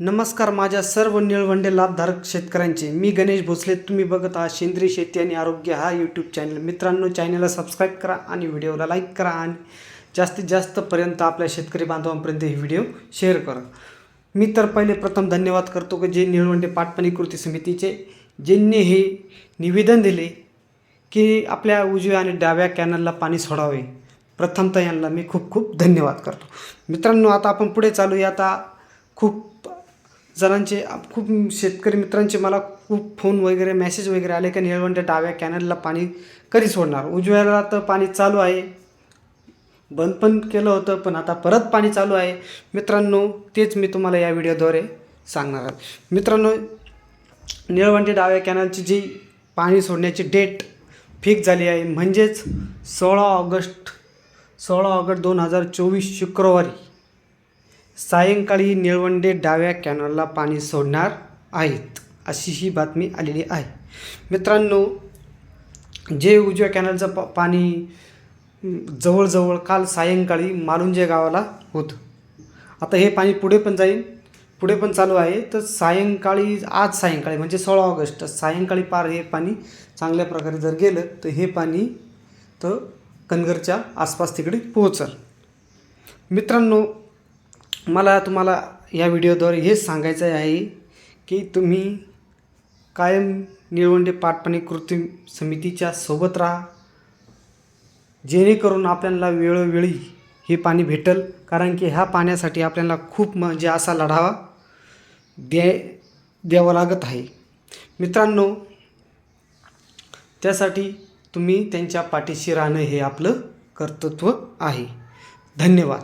नमस्कार माझ्या सर्व निळवंडे लाभधारक शेतकऱ्यांचे. मी गणेश भोसले. तुम्ही बघत आहात सेंद्रिय शेती आणि आरोग्य हा यूट्यूब चॅनल मित्रांनो चॅनलला सबस्क्राईब करा आणि व्हिडिओला लाईक करा आणि जास्तीत जास्तपर्यंत आपल्या शेतकरी बांधवांपर्यंत हे व्हिडिओ शेअर करा. मी तर पहिले प्रथम धन्यवाद करतो की जे निळवंडे पाटपणी कृती समितीचे ज्यांनी हे निवेदन दिले की आपल्या उजव्या आणि डाव्या कॅनलला पाणी सोडावे. प्रथमतः यांना मी खूप खूप धन्यवाद करतो. मित्रांनो आता आपण पुढे चालूया. आता खूप जणांचे खूप शेतकरी मित्रांचे मला खूप फोन वगैरे मेसेज वगैरे आले का निळवंडे डाव्या कॅनलला पाणी कधी सोडणार? उजव्याला तर पाणी चालू आहे. बंद पण केलं होतं पण आता परत पाणी चालू आहे. मित्रांनो तेच मी तुम्हाला या व्हिडिओद्वारे सांगणार आहे. मित्रांनो निळवंडे डाव्या कॅनलची जी पाणी सोडण्याची डेट फिक्स झाली आहे म्हणजेच सोळा ऑगस्ट सोळा ऑगस्ट दोन हजार चोवीस शुक्रवारी. सायंकाळी निळवंडे डाव्या कॅनलला पाणी सोडणार आहेत अशी ही बातमी आलेली आहे. मित्रांनो जे उजव्या कॅनलचं प पाणी जवळजवळ काल सायंकाळी मालुंजे गावाला होतं. आता हे पाणी पुढे पण जाईल पुढे पण चालू आहे. तर सायंकाळी आज सायंकाळी म्हणजे सोळा ऑगस्ट सायंकाळी पार हे पाणी चांगल्या प्रकारे जर गेलं तर हे पाणी तर कनगरच्या आसपास तिकडे पोहोचल. मित्रांनो मला तुम्हाला या व्हिडिओद्वारे हेच सांगायचं आहे की तुम्ही कायम निळवंडे पाटपाणी कृती समितीच्या सोबत राहा. जेणेकरून आपल्याला वेळोवेळी हे पाणी भेटल कारण की ह्या पाण्यासाठी आपल्याला खूप म्हणजे असा लढावा द्या द्यावा लागत आहे. मित्रांनो त्यासाठी तुम्ही त्यांच्या पाठीशी राहणं हे आपलं कर्तृत्व आहे. धन्यवाद.